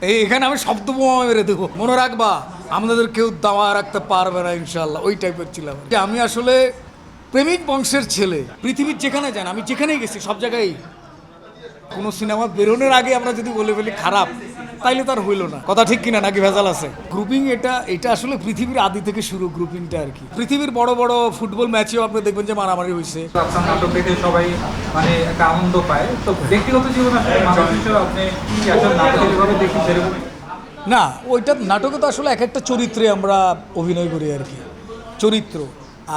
এখানে আমি শব্দ বোমা মেরে দেবো। মনে রাখবা, আমাদের কেউ দাওয়া রাখতে পারবে না ইনশাল্লাহ ওই টাইপের ছিলাম। আমি আসলে প্রেমিক বংশের ছেলে। পৃথিবীর যেখানে যান, আমি যেখানেই গেছি, সব জায়গায় কোনো সিনেমা বেরোনোর আগে আমরা যদি বলে ফেলি খারাপ। তাইলে তার হইল না। কথা ঠিক কিনা নাকি ভেজাল আছে? গ্রুপিং এটা এটা আসলে পৃথিবীর আদি থেকে শুরু গ্রুপিংটা আর কি। পৃথিবীর বড় বড় ফুটবল ম্যাচেও আপনি দেখবেন যে মারামারি হয়েছে আপনার নাটক দেখে সবাই মানে একটা আনন্দ পায়। তো ব্যক্তিগত জীবনে আসলে মানুষ হিসেবে আপনি কি আসলে যেভাবে দেখি সেরকম? না ওইটা নাটকে তো আসলে এক একটা চরিত্রে আমরা অভিনয় করি আর কি। চরিত্র।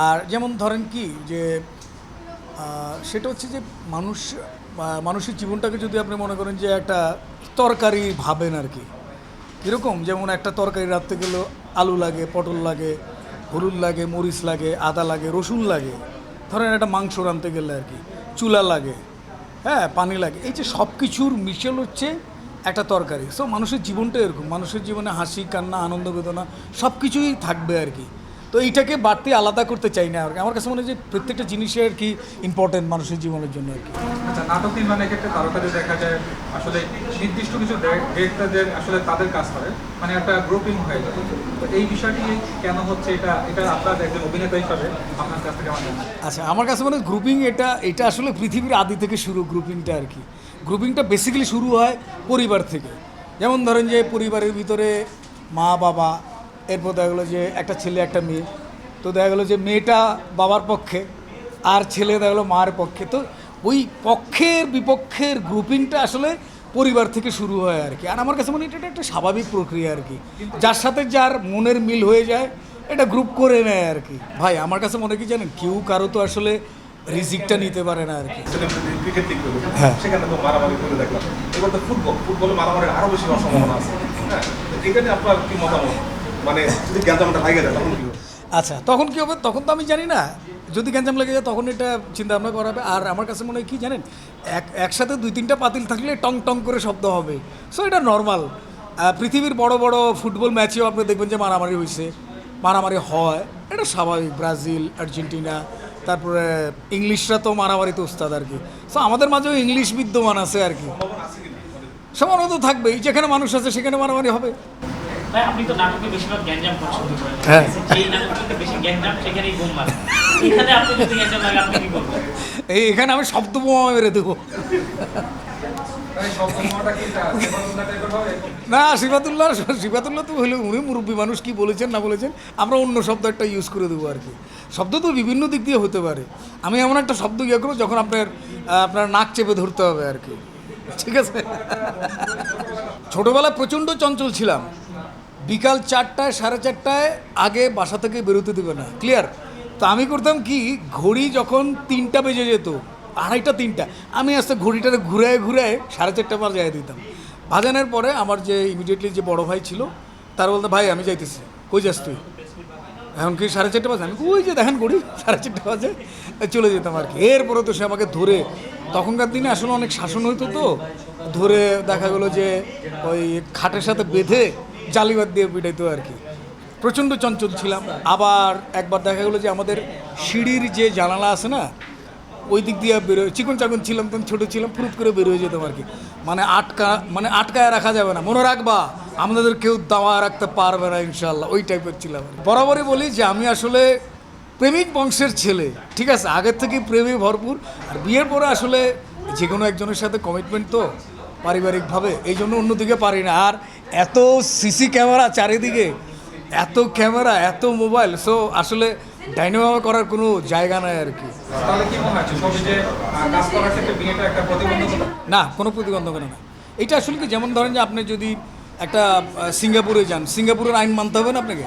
আর যেমন ধরেন কি যে সেটা হচ্ছে যে মানুষ মানুষের জীবনটাকে যদি আপনি মনে করেন যে একটা তরকারি ভাবেন আর কি। এরকম যেমন একটা তরকারি রাখতে গেলেও আলু লাগে, পটল লাগে, হলুদ লাগে, মরিচ লাগে, আদা লাগে, রসুন লাগে। ধরেন একটা মাংস রাঁধতে গেলে আর কি, চুলা লাগে হ্যাঁ পানি লাগে। এই যে সব কিছুর মিশেল হচ্ছে একটা তরকারি। সো মানুষের জীবনটা এরকম। মানুষের জীবনে হাসি, কান্না, আনন্দ, বেদনা সব কিছুই থাকবে আর কি। তো এইটাকে বাড়তি আলাদা করতে চাই না আর আমার কাছে মনে হয় যে প্রত্যেকটা জিনিসের আর কি ইম্পর্টেন্ট মানুষের জীবনের জন্য আর কি। আচ্ছা নাটক নির্মাণে ক্ষেত্রে তারকাদের দেখা যায় আসলে নির্দিষ্ট কিছু ডিরেক্টরদের আসলে তাদের কাজ করে মানে একটা গ্রুপিং হয়ে যায়। তো এই বিষয়টি কেন হচ্ছে এটা এটা আপনার একজন অভিনেতা হিসাবে আপনার কাছ থেকে আমার আচ্ছা আমার কাছে মনে হয় গ্রুপিং এটা এটা আসলে পৃথিবীর আদি থেকে শুরু গ্রুপিংটা আর কি। গ্রুপিংটা বেসিক্যালি শুরু হয় পরিবার থেকে। যেমন ধরেন যে পরিবারের ভিতরে মা বাবা এরপর দেখা গেলো যে একটা ছেলে একটা মেয়ে। তো দেখা গেলো যে মেয়েটা বাবার পক্ষে আর ছেলে দেখা গেলো মার পক্ষে। তো ওই পক্ষের বিপক্ষের গ্রুপিংটা আসলে পরিবার থেকে শুরু হয় আর কি। আর আমার কাছে মনে হয় এটা একটা স্বাভাবিক প্রক্রিয়া আর কি। যার সাথে যার মনের মিল হয়ে যায় এটা গ্রুপ করে নেয় আর কি। ভাই আমার কাছে মনে কি জানেন কেউ কারও তো আসলে রিজিকটা নিতে পারে না আর কি। হ্যাঁ। সেখানে তো মারামারি করে দেখলাম। এবার তো ফুটবল ফুটবলে মারামারির আরও বেশি হওয়ার সম্ভাবনা আছে। হ্যাঁ এখানে আপনার কি মতামত? মানে যদি গ্যাঞ্জামটা লাগে যায়, তখন কি? আচ্ছা তখন কি হবে? তখন তো আমি জানি না। যদি গ্যাঞ্জাম লেগে যায়, তখন এটা চিন্তা ভাবনা করা হবে। আর আমার কাছে মনে হয় কি জানেন, এক, একসাথে দুই, তিনটা পাতিল থাকলে টং টং করে শব্দ হবে। সো এটা নর্মাল পৃথিবীর বড় বড় ফুটবল ম্যাচেও আপনি দেখবেন যে মারামারি হয়েছে। মারামারি হয়। এটা স্বাভাবিক। ব্রাজিল, আর্জেন্টিনা, তারপরে ইংলিশরা তো মারামারিতে উস্তাদ আর কি। সো আমাদের মাঝেও ইংলিশ বিদ্যমান আছে আর কি। সমানও তো থাকবেই। যেখানে মানুষ আছে, সেখানে মারামারি হবে। ভাই আপনি তো নাটকে বেশিরভাগ গ্যাঞ্জাম পছন্দ করেন। হ্যাঁ। যেই নাটকটাতে বেশি গ্যাঞ্জাম সেখানেই বোম মারে এখানে আপনি যদি গ্যাঞ্জাম লাগে আপনি কি করবেন? এই এখানে আমি শব্দ বোমা মেরে দেবো। না সিফাতুল্লাহ সিফাতুল্লাহ তো হইলে উনি মুরব্বী মানুষ কি বলেছেন না বলেছেন আমরা অন্য শব্দ একটা ইউজ করে দেবো আর কি। শব্দ তো বিভিন্ন দিক দিয়ে হতে পারে। আমি এমন একটা শব্দ ইয়ে করব যখন আপনার আপনার নাক চেপে ধরতে হবে আর কি। ঠিক আছে? ছোটোবেলায় প্রচণ্ড চঞ্চল ছিলাম। বিকাল চারটায় সাড়ে চারটায় আগে বাসা থেকে বেরোতে দেবে না। ক্লিয়ার তো আমি করতাম কি ঘড়ি যখন তিনটা বেজে যেত আড়াইটা তিনটা আমি আস্তে ঘড়িটারে ঘুরে ঘুরে সাড়ে চারটা বাজায় দিতাম। বাজানোর পরে আমার যে ইমিডিয়েটলি যে বড় ভাই ছিল তার বলতে ভাই আমি যাইতেছি। কই যাস তুই? এখন কি সাড়ে চারটে বাজে? আমি কই, ওই যে দেখেন ঘড়ি সাড়ে চারটে বাজে। চলে যেতাম আর কি। এরপরে তো সে আমাকে ধরে তখনকার দিনে আসলে অনেক শাসন হইতো তো। ধরে দেখা গেলো যে ওই খাটের সাথে বেঁধে জালিবাদ দিয়ে পিটাইতো আর কি। প্রচণ্ড চঞ্চল ছিলাম। আবার একবার দেখা গেলো যে আমাদের সিঁড়ির যে জানালা আছে না, ওই দিক দিয়ে বেরোয়, চিকন চাকন ছিলাম তখন, ছোটো ছিলাম, ফুরুত করে বেরোয় যেতাম আর কি। মানে আটকা মানে আটকায় রাখা যাবে না, মনে রাখবা, আমাদের কেউ দাওয়া রাখতে পারবে না ইনশাল্লাহ ওই টাইপের ছিলাম বরাবরই বলি যে আমি আসলে প্রেমিক বংশের ছেলে, ঠিক আছে? আগের থেকে প্রেমে ভরপুর, আর বিয়ের পরে আসলে যে কোনো একজনের সাথে কমিটমেন্ট তো পারিবারিকভাবে, এই জন্য অন্যদিকে পারি না। আর এত সিসি ক্যামেরা চারিদিকে এত ক্যামেরা এত মোবাইল সো আসলে ডাইনোভাবে করার কোনো জায়গা নাই আর কি। না কোনো প্রতিবন্ধকতা না এটা আসলে কি যেমন ধরেন যে আপনি যদি একটা সিঙ্গাপুরে যান সিঙ্গাপুরের আইন মানতে হবে না আপনাকে?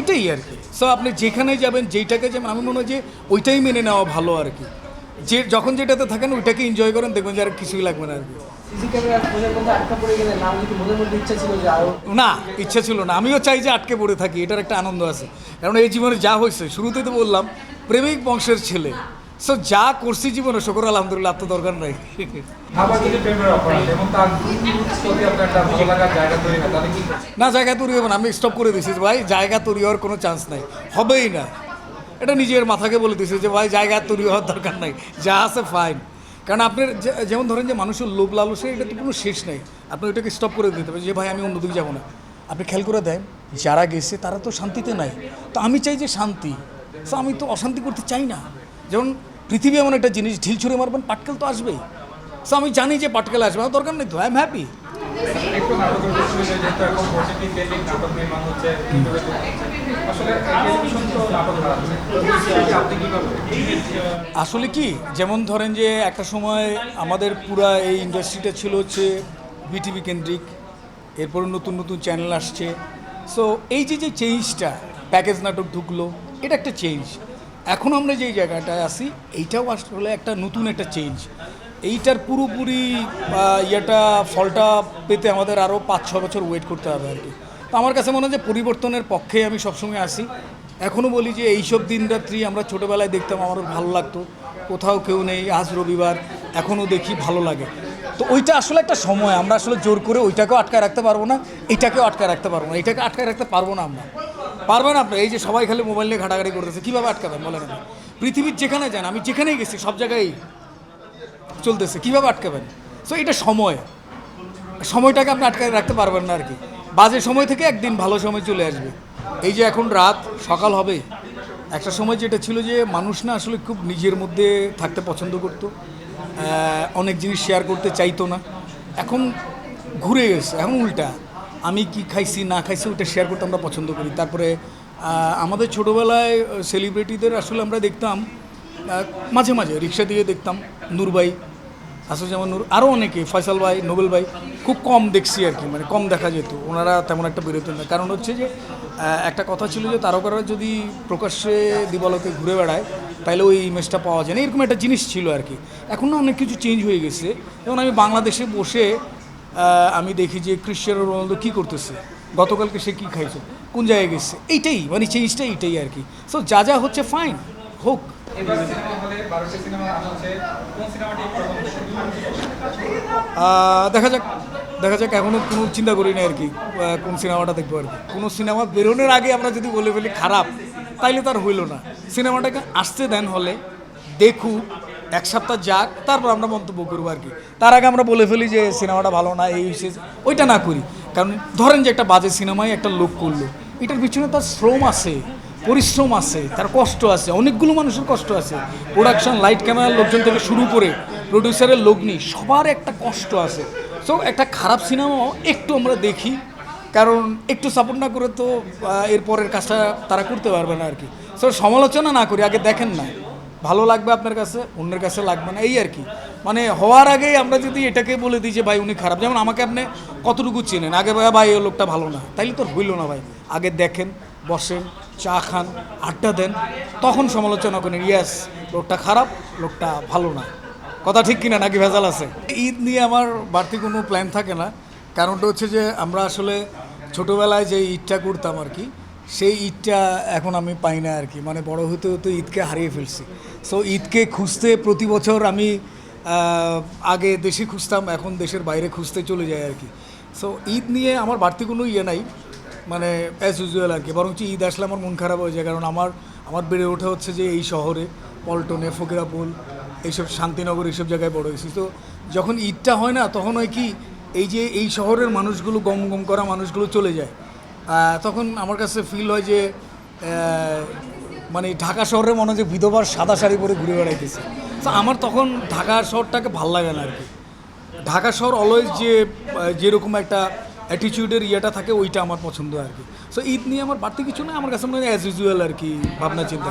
এটাই আর কি। সো আপনি যেখানে যাবেন যেইটাকে যাবেন আমি মনে হয় যে ওইটাই মেনে নেওয়া ভালো আর কি। যে যখন যেটাতে থাকেন ওইটাকে এনজয় করেন দেখবেন যে আর কিছুই লাগবে না আর কি। না ইচ্ছা ছিল না ইচ্ছা ছিল না। আমিও চাই যে আটকে পড়ে থাকি এটার একটা আনন্দ আছে। কারণ এই জীবনে যা হয়েছে শুরুতেই তো বললাম প্রেমিক বংশের ছেলে। সো যা করছি জীবনে শকর আলহামদুলিল্লাহ তো দরকার নাই? না জায়গা তৈরি হবে না আমি স্টপ করে দিছি ভাই জায়গা তৈরি হওয়ার কোনো চান্স নাই। হবেই না। এটা নিজের মাথাকে বলে দিছি যে ভাই জায়গা তৈরি হওয়ার দরকার নাই। যা আছে ফাইন কারণ আপনার যেমন ধরেন যে মানুষের লোভ লালসে এটা তো কোনো শেষ নেই। আপনি ওইটাকে স্টপ করে দিতে হবে যে, ভাই, আমি অন্যদিকে যাব না। আপনি খেয়াল করে দেন, যারা গেছে তারা তো শান্তিতে নাই। তো আমি চাই যে শান্তি। তো আমি তো অশান্তি করতে চাই না। যেমন পৃথিবী এমন একটা জিনিস, ঢিল ছুঁড়ে মারবেন, পাটকেল তো আসবেই। তো আমি জানি যে পাটকেল আসবে, আমার দরকার নেই তো আই এম হ্যাপি আসলে কি, যেমন ধরেন যে একটা সময় আমাদের পুরা এই ইন্ডাস্ট্রিটা ছিল হচ্ছে বিটিভি কেন্দ্রিক, এরপরে নতুন নতুন চ্যানেল আসছে। সো এই যে যে চেঞ্জটা প্যাকেজ নাটক ঢুকলো, এটা একটা চেঞ্জ এখন আমরা যেই জায়গাটায় আসি এইটাও আসলে একটা নতুন একটা চেঞ্জ এইটার পুরোপুরি ইয়েটা, ফলটা পেতে আমাদের আরও পাঁচ ছ বছর ওয়েট করতে হবে আর কি। তো আমার কাছে মনে হয় যে পরিবর্তনের পক্ষে আমি সবসময় আসি। এখনও বলি যে এইসব দিন রাত্রি আমরা ছোটোবেলায় দেখতাম আমার ভালো লাগতো। কোথাও কেউ নেই, আজ রবিবার এখনও দেখি ভালো লাগে। তো ওইটা আসলে একটা সময়, আমরা আসলে জোর করে ওইটাকেও আটকায় রাখতে পারব না এইটাকেও আটকায় রাখতে পারব না। এইটাকে আটকায় রাখতে পারব না আমরা। পারবেন আপনি এই যে সবাই খালি মোবাইল নিয়ে ঘাটাঘাটি করতেছে, কীভাবে আটকাবেন বলেন আপনি? পৃথিবীর যেখানে যান, আমি যেখানেই গেছি, সব জায়গায় চলতেছে, কীভাবে আটকাবেন? সো এটা সময়। সময়টাকে আপনি আটকায় রাখতে পারবেন না আর কি। বাজে সময় থেকে একদিন ভালো সময় চলে আসবে। এই যে এখন রাত, সকাল হবে। একটা সময় যেটা ছিল যে মানুষ না আসলে খুব নিজের মধ্যে থাকতে পছন্দ করতো। অনেক জিনিস শেয়ার করতে চাইতো না। এখন ঘুরে গেছে এখন উল্টা। আমি কি খাইছি, না খাইছি ওটা শেয়ার করতে আমরা পছন্দ করি। তারপরে আমাদের ছোটোবেলায় সেলিব্রিটিদের আসলে আমরা দেখতাম মাঝে মাঝে, রিক্সা দিয়ে দেখতাম নূরবাই আসুজ্জামান নূর আরও অনেকে, ফয়সাল ভাই, নোবেল ভাই, খুব কম দেখছি আর কি মানে কম দেখা যেত। ওনারা তেমন একটা বেরোতেন না। কারণ হচ্ছে যে একটা কথা ছিল যে তারকারা যদি প্রকাশ্যে দিবালোকে ঘুরে বেড়ায়, তাহলে ওই ইমেজটা পাওয়া যায় না। এরকম একটা জিনিস ছিল আর কি। এখন না অনেক কিছু চেঞ্জ হয়ে গেছে। যেমন আমি বাংলাদেশে বসে আমি দেখি যে ক্রিশ্চিয়ানো রোনালদো কী করতেছে? গতকালকে সে কী খাইছে? কোন জায়গায় গেছে? এইটাই মানে চেঞ্জটা এইটাই আর কি। সো যা যা হচ্ছে ফাইন হোক। দেখা যাক দেখা যাক এখনও কোনো চিন্তা করি না আর কি কোন সিনেমাটা দেখব আর কি। কোনো সিনেমা বেরোনোর আগে আমরা যদি বলে ফেলি খারাপ, তাইলে তার হইল না। সিনেমাটাকে আসতে দেন হলে দেখুক এক সপ্তাহ যাক, তারপর আমরা মন্তব্য করব আর কি। তার আগে আমরা বলে ফেলি যে সিনেমাটা ভালো না, এই হয়েছে ওইটা না করি। কারণ ধরেন যে একটা বাজে সিনেমায় একটা লোক করল, এটার পিছনে তার শ্রম আছে। পরিশ্রম আছে, তার কষ্ট আছে, অনেকগুলো মানুষের কষ্ট আছে। প্রোডাকশন লাইট ক্যামেরার লোকজন থেকে শুরু করে প্রডিউসারের লগ্নি, সবার একটা কষ্ট আছে। সো একটা খারাপ সিনেমাও একটু আমরা দেখি, কারণ একটু সাপোর্ট না করে তো এরপরের কাজটা তারা করতে পারবে না আর কি সো সমালোচনা না করি, আগে দেখেন না। ভালো লাগবে আপনার কাছে, অন্যের কাছে লাগবে না, এই আর কি মানে হওয়ার আগেই আমরা যদি এটাকে বলে দিই যে, ভাই, উনি খারাপ। যেমন আমাকে আপনি কতটুকু চেনেন? আগে ভাই ভাই ওই লোকটা ভালো না। তাইলে তো হইল না ভাই। আগে দেখেন, বসেন। চা খান, আড্ডা দেন, তখন সমালোচনা করেন, ইয়াস, লোকটা খারাপ, লোকটা ভালো না। কথা ঠিক কিনা নাকি ভেজাল আছে? ঈদ নিয়ে আমার বাড়তি কোনো প্ল্যান থাকে না। কারণটা হচ্ছে যে, আমরা আসলে ছোটোবেলায় যে ঈদটা করতাম আর কি, সেই ঈদটা এখন আমি পাই না আর কি। মানে বড় হতে হতে ঈদকে হারিয়ে ফেলছি। সো ঈদকে খুঁজতে প্রতি বছর আমি আগে দেশে খুঁজতাম, এখন দেশের বাইরে খুঁজতে চলে যাই আর কি। সো ঈদ নিয়ে আমার বাড়তি কোনো ইয়ে নাই। মানে অ্যাজ ইউজুয়াল আর কি। বরঞ্চ ঈদ আসলে আমার মন খারাপ হয়ে যায়, কারণ আমার আমার বেড়ে ওঠা হচ্ছে যে এই শহরে, পল্টনে, ফকিরাপুল, এইসব শান্তিনগর, এইসব জায়গায় বড় হয়েছি। তো যখন ঈদটা হয় না, তখন হয় কি, এই যে এই শহরের মানুষগুলো, গম গম করা মানুষগুলো চলে যায়। তখন আমার কাছে ফিল হয় যে মানে ঢাকা শহরে মনে যে বিধবার সাদা শাড়ি পরে ঘুরে বেড়াইতেছে। তো আমার তখন ঢাকা শহরটাকে ভালো লাগে না আর কি। ঢাকা শহর অলওয়েজ যে যেরকম একটা অ্যাটিটিউডের ইয়েটা থাকে, ওইটা আমার পছন্দ আর কি। সো ঈদ নিয়ে আমার বাড়তি কিছু না আমার কাছে মনে হয় অ্যাজ ইউজুয়াল আর কি ভাবনা চিন্তা